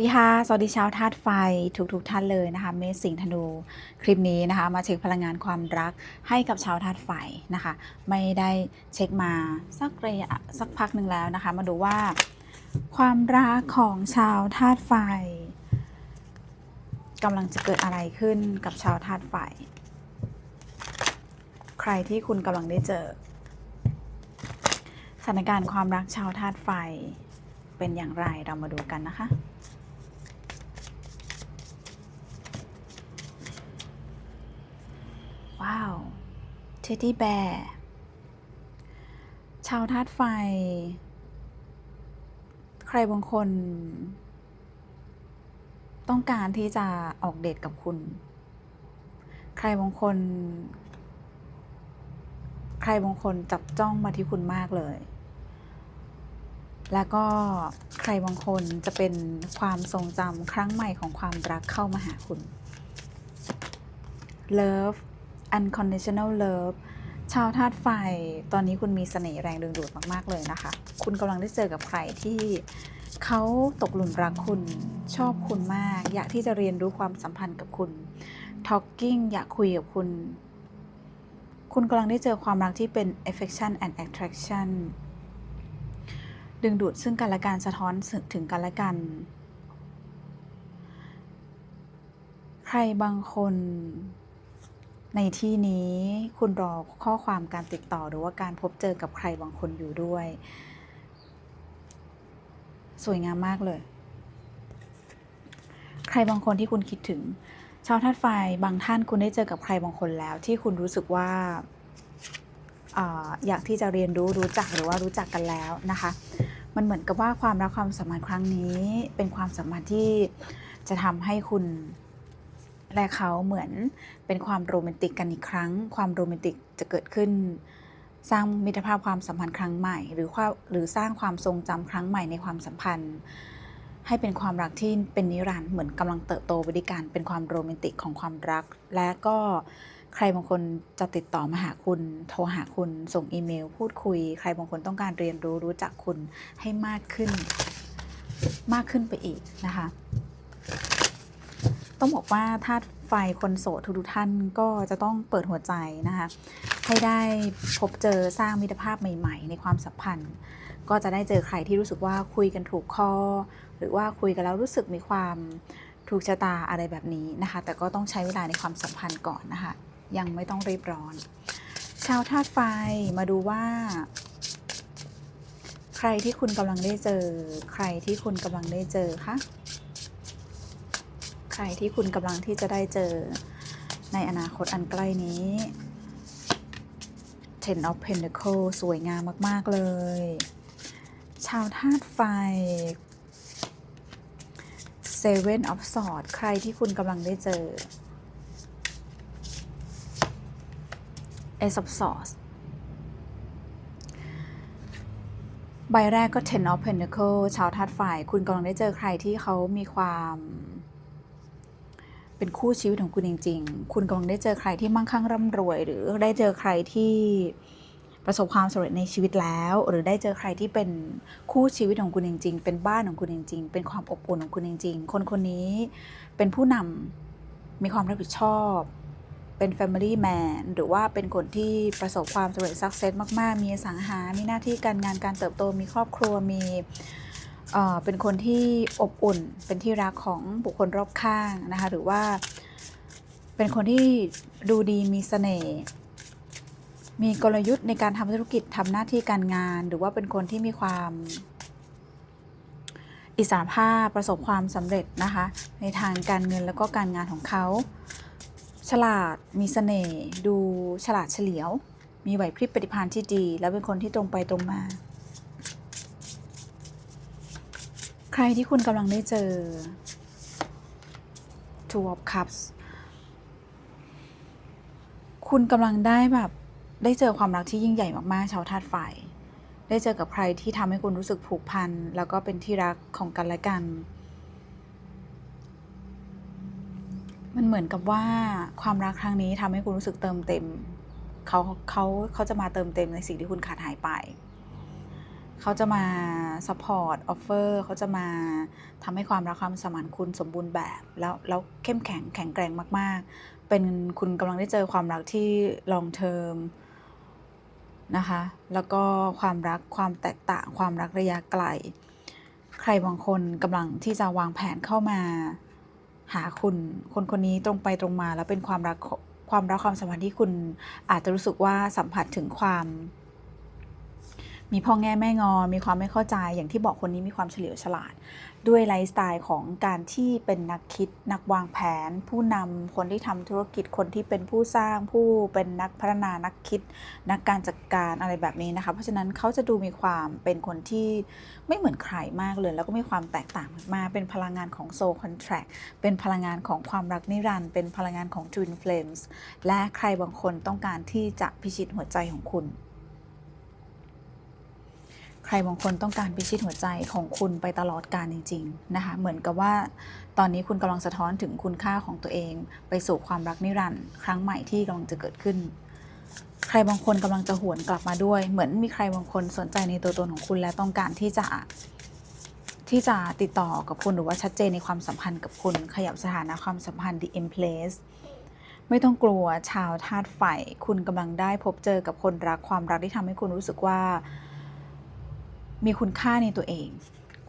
สวัสดีชาวธาตุไฟทุกทุกๆท่านเลยนะคะเมษสิงห์ธนู คลิปนี้นะคะ มาเช็คพลังงานความรักให้กับชาวธาตุไฟนะคะ ไม่ได้เช็คมาสักระยะสักพักหนึ่งแล้วนะคะ มาดูว่า ความรักของชาวธาตุไฟกำลังจะเกิดอะไรขึ้นกับชาวธาตุไฟ ใครที่คุณกำลังได้เจอสถานการณ์ความรักชาวธาตุไฟเป็นอย่างไรเรามาดูกันนะคะ ว้าวเท ดดี้แบร์ชาวธาตุไฟ ใครบางคน ต้องการที่จะออกเดทกับคุณ ใครบางคน ใครบางคนจับจ้องมาที่คุณมากเลย แล้วก็ใครบางคนจะเป็นความทรงจำครั้งใหม่ของความรักเข้ามาหาคุณ Love unconditional love ชาวธาตุไฟ ตอนนี้คุณมีเสน่ห์แรงดึงดูดมาก ๆ เลยนะคะ คุณกำลังได้เจอกับใครที่เขาตกหลุมรักคุณ ชอบคุณมาก อยากที่จะเรียนรู้ความสัมพันธ์กับคุณ talking อยากคุยกับคุณ คุณกำลังได้เจอความรักที่เป็น affection and attraction ดึงดูดซึ่งกันและกันสะท้อนถึงกันและกัน ใครบางคน ในที่นี้คุณรอข้อความการติดต่อหรือว่าการพบเจอกับใครบางคนอยู่ด้วย สวยงามมากเลย ใครบางคนที่คุณคิดถึง ชาวธาตุไฟบางท่านคุณได้เจอกับใครบางคนแล้ว ที่คุณรู้สึกว่าอยากที่จะเรียนรู้รู้จักหรือว่ารู้จักกันแล้วนะคะ มันเหมือนกับว่าความรักความสัมพันธ์ครั้งนี้ เป็นความสัมพันธ์ที่จะทำให้คุณ และเขาเหมือนเป็นความโรแมนติกกันอีกครั้ง ความโรแมนติกจะเกิดขึ้น สร้างมิตรภาพความสัมพันธ์ครั้งใหม่ หรือว่าหรือสร้างความทรงจำครั้งใหม่ในความสัมพันธ์ ให้เป็นความรักที่เป็นนิรันดร์เหมือนกำลังเติบโตไปด้วยกันเป็นความโรแมนติกของความรัก และก็ใครบางคนจะติดต่อมาหาคุณ โทรหาคุณ ส่งอีเมล พูดคุย ใครบางคนต้องการเรียนรู้รู้จักคุณให้มากขึ้น มากขึ้นไปอีกนะคะ ต้องบอกว่าธาตุไฟคนโสดทุกท่านก็จะต้องเปิดหัวใจนะคะให้ได้พบเจอสร้างมิตรภาพใหม่ ๆ ในความสัมพันธ์ ก็จะได้เจอใครที่รู้สึกว่าคุยกันถูกคอหรือว่าคุยกันแล้วรู้สึกมีความถูกชะตาอะไรแบบนี้นะคะ แต่ก็ต้องใช้เวลาในความสัมพันธ์ก่อนนะคะ ยังไม่ต้องรีบร้อน ชาวธาตุไฟมาดูว่า ใครที่คุณกำลังได้เจอ ใครที่คุณกำลังได้เจอคะ รที่คุณกำลังที่จะได้เจอในอนาคตอันใกล้นี้ Ten of Pentacles สวยงามมาก ๆ เลย ชาวธาตุไฟ Seven of Swords ใครที่คุณกำลังได้เจอ Ace of Swords ใบแรกก็ Ten of Pentacles ชาวธาตุไฟ คุณกำลังได้เจอใครที่เขามีความ เป็นคู่ชีวิตของคุณจริง ๆ คุณกำลังได้เจอใครที่มั่งคั่งร่ำรวย หรือได้เจอใครที่ประสบความสำเร็จในชีวิตแล้ว หรือได้เจอใครที่เป็นคู่ชีวิตของคุณจริง ๆ เป็นบ้านของคุณจริง ๆ เป็นความอบอุ่นของคุณจริง ๆ คนคนนี้เป็นผู้นำมีความรับผิดชอบ เป็น Family Man หรือว่าเป็นคนที่ประสบความสำเร็จสักเซสมาก ๆ มีอสังหา มีหน้าที่การงานการเติบโตมีครอบครัวมี เป็นคนที่อบอุ่น เป็นที่รักของบุคคลรอบข้างนะคะ หรือว่า เป็นคนที่ดูดีมีเสน่ห์มีกลยุทธ์ในการทำธุรกิจทำหน้าที่การงาน หรือว่าเป็นคนที่มีความอิสระภาพประสบความสำเร็จนะคะ ในทางการเงินแล้วก็การงานของเขา ฉลาดมีเสน่ห์ดูฉลาดเฉลียว มีไหวพริบปฏิภาณที่ดี และเป็นคนที่ตรงไปตรงมา ใครที่คุณกำลังได้เจอ Two of Cups คุณกำลังได้แบบได้เจอความรักที่ยิ่งใหญ่มากๆชาวธาตุไฟได้เจอกับใครที่ทำให้คุณรู้สึกผูกพัน แล้วก็เป็นที่รักของกันและกัน มันเหมือนกับว่าความรักครั้งนี้ทำให้คุณรู้สึกเติมเต็ม เขาเขาเขาจะมาเติมเต็มในสิ่งที่คุณขาดหายไป เขาจะมาซัพพอร์ตออฟเฟอร์เขาจะมาทำให้ความรักความสมานคุณสมบูรณ์แบบ แล้วแล้วเข้มแข็งแข็งแกร่งมาก ๆ เป็นคุณกำลังได้เจอความรักที่ long term นะคะ แล้วก็ความรักความแตกต่างความรักระยะไกล ใครบางคนกำลังที่จะวางแผนเข้ามาหาคุณคนคนนี้ตรงไปตรงมาแล้วเป็นความรักความรักความสัมพันธ์ที่คุณอาจจะรู้สึกว่าสัมผัสถึงความ มีพ่อแง่แม่งอ มีความไม่เข้าใจ อย่างที่บอกคนนี้มีความเฉลียวฉลาด ด้วยไลฟ์สไตล์ของการที่เป็นนักคิด นักวางแผน ผู้นำคนที่ทำธุรกิจ คนที่เป็นผู้สร้าง ผู้เป็นนักพัฒนา นักคิด นักการจัดการอะไรแบบนี้นะคะ เพราะฉะนั้นเขาจะดูมีความเป็นคนที่ไม่เหมือนใครมากเลย แล้วก็มีความแตกต่างมาก เป็นพลังงานของโซลคอนแท c t เป็นพลังงานของความรักนิรันดร์เป็นพลังงานของ Twin Flames และใครบางคนต้องการที่จะพิชิตหัวใจของคุณ ใครบางคนต้องการพิชิตหัวใจของคุณไปตลอดการจริง ๆ นะคะ เหมือนกับว่าตอนนี้คุณกำลังสะท้อนถึงคุณค่าของตัวเอง ไปสู่ความรักนิรันดร์ครั้งใหม่ที่กำลังจะเกิดขึ้น ใครบางคนกำลังจะหวนกลับมาด้วย เหมือนมีใครบางคนสนใจในตัวตนของคุณและต้องการที่จะที่จะติดต่อกับคุณหรือว่าชัดเจนในความสัมพันธ์กับคุณขยับสถานะความสัมพันธ์ the in place ไม่ต้องกลัวชาวธาตุไฟคุณกำลังได้พบเจอกับคนรักความรักที่ทำให้คุณรู้สึกว่า มีคุณค่าในตัวเอง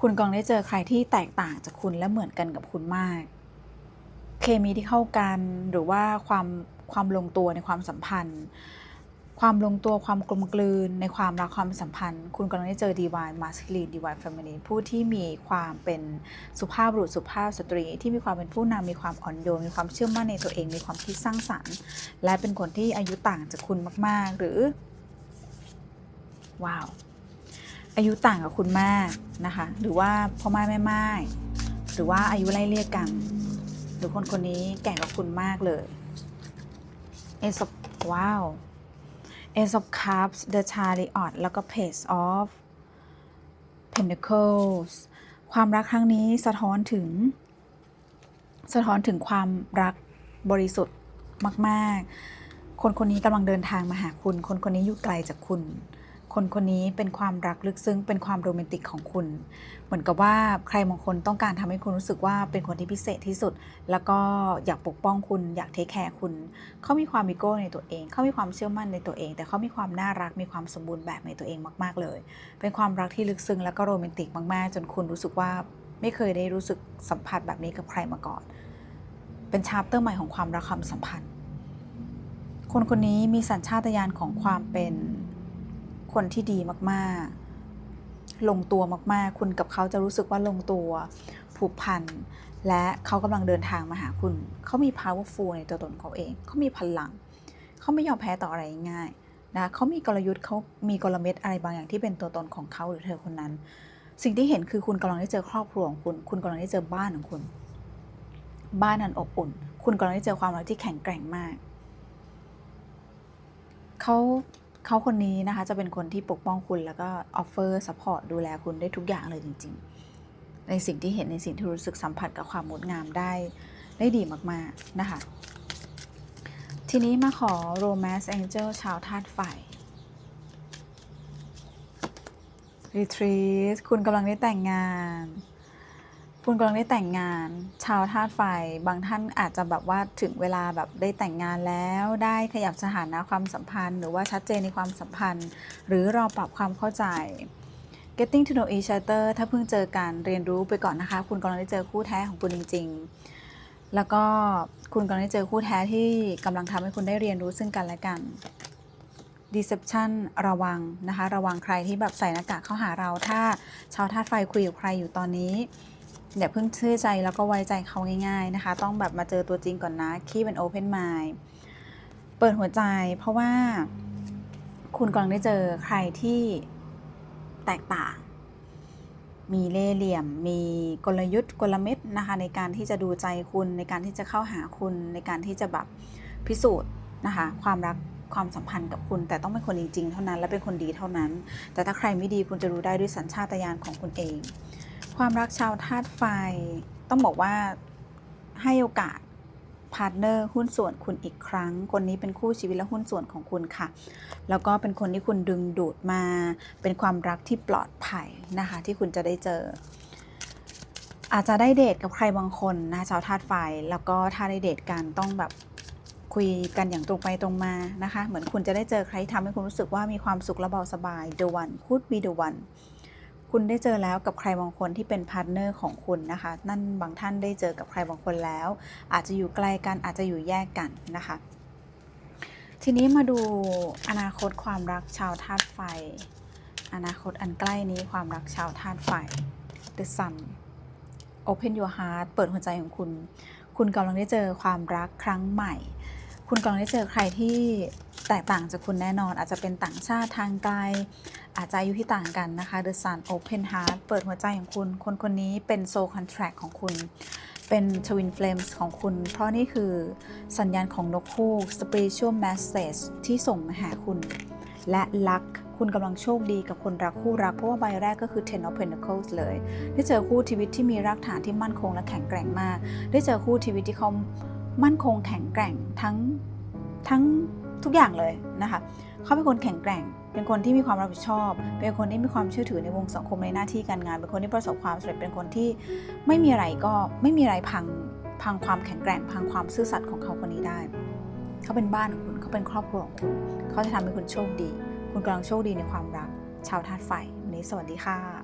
คุณกำลังได้เจอใครที่แตกต่างจากคุณและเหมือนกันกับคุณมาก เคมีที่เข้ากันหรือว่าความความลงตัวในความสัมพันธ์ ความลงตัวความกลมกลืนในความรักความสัมพันธ์ คุณกำลังได้เจอ divine masculine divine feminine ผู้ที่มีความเป็นสุภาพบุรุษสุภาพสตรี ที่มีความเป็นผู้นำมีความอ่อนโยนมีความเชื่อมั่นในตัวเอง มีความคิดสร้างสรรค์ และเป็นคนที่อายุต่างจากคุณมาก ๆ หรือ ว้าว อายุต่างกับคุณมากนะคะ หรือว่าพ่อไม้แม่ไม้หรือว่าอายุไล่เรียกกัน หรือคนคนนี้แก่กว่าคุณมากเลย Ace of ว้าว Ace of Cups The Chariot แล้วก็ Page of Pentacles ความรักครั้งนี้สะท้อนถึง สะท้อนถึงความรักบริสุทธิ์มาก ๆ คนคนนี้กำลังเดินทางมาหาคุณ คนคนนี้อยู่ไกลจากคุณ คนคนนี้เป็นความรักลึกซึ้งเป็นความโรแมนติกของคุณ เหมือนกับว่าใครบางคนต้องการทำให้คุณรู้สึกว่าเป็นคนที่พิเศษที่สุด แล้วก็อยากปกป้องคุณอยากเทคแคร์คุณเขามีความมีโก้ในตัวเองเขามีความเชื่อมั่นในตัวเอง แต่เขามีความน่ารักมีความสมบูรณ์แบบในตัวเองมาก ๆเลย เป็นความรักที่ลึกซึ้งแล้วก็โรแมนติกมาก ๆ จนคุณรู้สึกว่าไม่เคยได้รู้สึกสัมผัสแบบนี้กับใครมาก่อน เป็นชาร์ปเตอร์ใหม่ของความรักความสัมพันธ์ คนคนนี้มีสัญชาตญาณของความเป็น คนที่ดีมากๆ ลงตัวมากๆ คุณกับเขาจะรู้สึกว่าลงตัวผูกพันและเขากำลังเดินทางมาหาคุณ เขามี powerful ในตัวตนเขาเอง เขามีพลัง เขาไม่ยอมแพ้ต่ออะไรง่ายนะเขามีกลยุทธ์เขามีกลเม็ดอะไรบางอย่างที่เป็นตัวตนของเขาหรือเธอคนนั้น สิ่งที่เห็นคือคุณกำลังได้เจอครอบครัวของคุณ คุณกำลังได้เจอบ้านของคุณ บ้านนั้นอบอุ่น คุณกำลังได้เจอความรักที่แข็งแกร่งมาก เขา เขาคนนี้นะคะจะเป็นคนที่ปกป้องคุณแล้วก็ออฟเฟอร์ซัพพอร์ตดูแลคุณได้ทุกอย่างเลยจริง ๆ ในสิ่งที่เห็นในสิ่งที่รู้สึกสัมผัสกับความงดงามได้ได้ดีมากๆนะคะ ทีนี้มาขอ Romance Angel ชาวธาตุไฟ Retreat คุณกำลังได้แต่งงาน คุณกำลังได้แต่งงาน ชาวธาตุไฟ บางท่านอาจจะแบบว่าถึงเวลาแบบได้แต่งงานแล้ว ได้ขยับสถานะความสัมพันธ์ หรือว่าชัดเจนในความสัมพันธ์ หรือรอปรับความเข้าใจ getting to know each other ถ้าเพิ่งเจอกันเรียนรู้ไปก่อนนะคะ คุณกำลังได้เจอคู่แท้ของคุณจริง ๆ แล้วก็คุณกำลังได้เจอคู่แท้ที่กำลังทำให้คุณได้เรียนรู้ซึ่งกันและกัน deception ระวังนะคะ ระวังใครที่แบบใส่หน้ากากเข้าหาเรา ถ้าชาวธาตุไฟคุยกับใครอยู่ตอนนี้ อย่าเพิ่งเชื่อใจแล้วก็ไว้ใจเขาง่าย ๆนะคะ ต้องแบบมาเจอตัวจริงก่อนนะ keep an open mind เปิดหัวใจ เพราะว่าคุณกำลังได้เจอใครที่แตกต่าง มีเล่ห์เหลี่ยม มีกลยุทธ์กลเม็ดนะคะ ในการที่จะดูใจคุณในการที่จะเข้าหาคุณในการที่จะแบบพิสูจน์นะคะ ความรักความสัมพันธ์กับคุณ แต่ต้องเป็นคนจริงๆเท่านั้น และเป็นคนดีเท่านั้น แต่ถ้าใครไม่ดีคุณจะรู้ได้ด้วยสัญชาตญาณของคุณเอง ความรักชาวธาตุไฟ ต้องบอกว่าให้โอกาสพาร์ทเนอร์หุ้นส่วนคุณอีกครั้ง คนนี้เป็นคู่ชีวิตและหุ้นส่วนของคุณค่ะ แล้วก็เป็นคนที่คุณดึงดูดมา เป็นความรักที่ปลอดภัยนะคะ ที่คุณจะได้เจอ อาจจะได้เดทกับใครบางคนนะชาวธาตุไฟ แล้วก็ถ้าได้เดทกันต้องแบบคุยกันอย่างตรงไปตรงมานะคะ เหมือนคุณจะได้เจอใครที่ทำให้คุณรู้สึกว่ามีความสุขและเบาสบาย the one could be the one คุณได้เจอแล้วกับใครบางคนที่เป็นพาร์ทเนอร์ของคุณนะคะ นั่นบางท่านได้เจอกับใครบางคนแล้ว อาจจะอยู่ไกลกันอาจจะอยู่แยกกันนะคะ ทีนี้มาดูอนาคตความรักชาวธาตุไฟ อนาคตอันใกล้นี้ความรักชาวธาตุไฟ The Sun Open your heart เปิดหัวใจของคุณ คุณกำลังได้เจอความรักครั้งใหม่ คุณกำลังได้เจอใครที่แตกต่างจากคุณแน่นอน อาจจะเป็นต่างชาติทางไกล อาจจะอายุที่ต่างกันนะคะ The Sun Open Heart เปิดหัวใจของคุณ คนคนนี้เป็น Soul Contract ของคุณ เป็น Twin Flames ของคุณ เพราะนี่คือสัญญาณของนกฮูก Spiritual Message ที่ส่งมาหาคุณ และลักคุณกำลังโชคดีกับคนรักคู่รัก เพราะว่าใบแรกก็คือ Ten of Pentacles เลย ได้เจอคู่ชีวิตที่มีรากฐานที่มั่นคงและแข็งแกร่งมาก ได้เจอคู่ชีวิตที่เขามั่นคงแข็งแกร่งทั้งทั้ง ทุกอย่างเลยนะคะ เขาเป็นคนแข็งแกร่ง เป็นคนที่มีความรับผิดชอบ เป็นคนที่มีความเชื่อถือในวงสังคมในหน้าที่การงาน เป็นคนที่ประสบความสำเร็จ เป็นคนที่ไม่มีอะไรก็ไม่มีอะไรพังพังความแข็งแกร่ง พังความซื่อสัตย์ของเขาคนนี้ได้ เขาเป็นบ้านของคุณ เขาเป็นครอบครัวของคุณ เขาจะทำให้คุณโชคดี คุณกำลังโชคดีในความรัก ชาวธาตุไฟวันนี้สวัสดีค่ะ